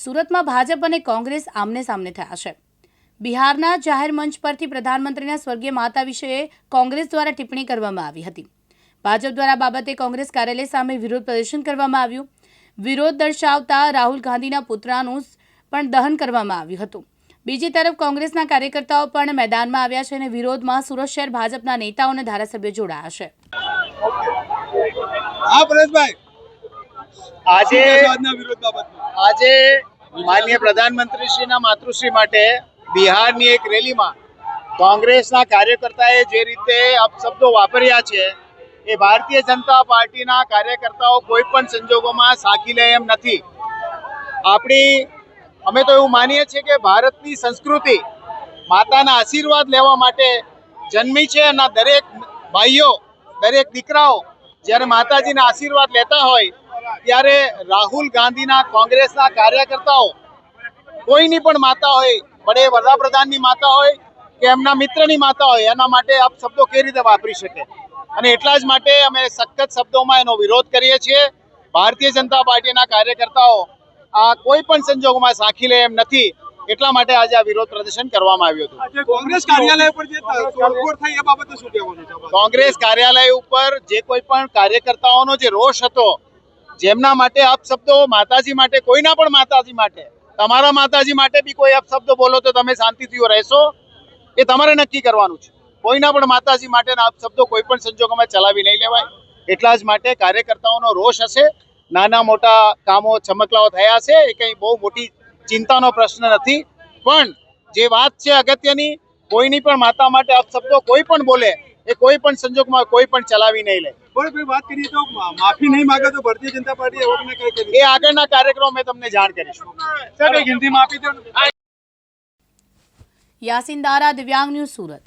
સુરતમાં ભાજપ અને કોંગ્રેસ આમને સામને થયા છે. બિહારના જાહેર મંચ પરથી પ્રધાનમંત્રીના સ્વર્ગીય માતા વિશે કોંગ્રેસ દ્વારા ટિપ્પણી કરવામાં આવી હતી. ભાજપ દ્વારા બાબતે કોંગ્રેસ કાર્યાલય સામે વિરોધ પ્રદર્શન કરવામાં આવ્યું. વિરોધ દર્શાવતા રાહુલ ગાંધીના પુતળાનું પણ દહન કરવામાં આવ્યું હતું. બીજી તરફ કોંગ્રેસના કાર્યકર્તાઓ પણ મેદાનમાં આવ્યા છે અને વિરોધમાં સુરત શહેર ભાજપના નેતાઓ અને ધારાસભ્યો જોડાયા છે. આજે વિરોધ બાબતમાં? આજે માનનીય પ્રધાનમંત્રીશ્રીના માતૃશ્રી માટે બિહારની એક રેલીમાં કોંગ્રેસના કાર્યકર્તાએ જે રીતે અપશબ્દો વાપર્યા છે, એ ભારતીય જનતા પાર્ટીના કાર્યકર્તાઓ કોઈ પણ સંજોગોમાં સાકી લે એમ નથી. આપણી, અમે તો એવું માનીએ છીએ કે ભારતની સંસ્કૃતિ માતાના આશીર્વાદ લેવા માટે જન્મી છે અને દરેક ભાઈઓ, દરેક દીકરાઓ જ્યારે માતાજીના આશીર્વાદ લેતા હોય ત્યારે રાહુલ ગાંધીના કોંગ્રેસના કાર્યકર્તાઓ કોઈની પણ માતા હોય ભલે વડાપ્રધાનની માતા હોય કે એમના મિત્રની માતા હોય એના માટે આપ શબ્દો કેવી રીતે વાપરી શકે? અને એટલા જ માટે અમે સખત શબ્દોમાં એનો વિરોધ કરીએ છીએ. ભારતીય જનતા પાર્ટીના કાર્યકર્તાઓ આ કોઈ પણ સંજોગોમાં સાખી લે એમ નથી. એટલા માટે આજે આ વિરોધ પ્રદર્શન કરવામાં આવ્યું હતું. કોંગ્રેસ કાર્યાલય પર જે તોડફોડ થઈ એ બાબતે શું કહેવાનું છે? કોંગ્રેસ કાર્યાલય ઉપર જે કોઈ પણ કાર્યકર્તાઓનો જે રોષ હતો જેમના માટે અપશબ્દો માતાજી માટે, કોઈના પણ માતાજી માટે, તમારા માતાજી માટે બી કોઈ અપશબ્દો બોલો તો તમે શાંતિથી રહેશો. એ તમારે નક્કી કરવાનું છે. કોઈના પણ માતાજી માટેના અપશબ્દો કોઈ પણ સંજોગોમાં ચલાવી નહીં લેવાય. એટલા જ માટે કાર્યકર્તાઓનો રોષ હશે. નાના મોટા કામો ચમકલાઓ થયા છે. એ કંઈ બહુ મોટી ચિંતાનો પ્રશ્ન નથી. પણ જે વાત છે અગત્યની, કોઈની પણ માતા માટે અપશબ્દો કોઈ પણ બોલે, એ કોઈ પણ સંજોગમાં કોઈ પણ ચલાવી નહીં લે. પણ વાત કરીએ તો માફી નહીં માંગે તો ભારતીય જનતા પાર્ટી એવો ને કઈ કરી એ આગળના કાર્યક્રમ મેં તમને જાણ કરીશું. સર કઈ દો યાસીન દારા દિવ્યાંગ ન્યૂઝ સુરત.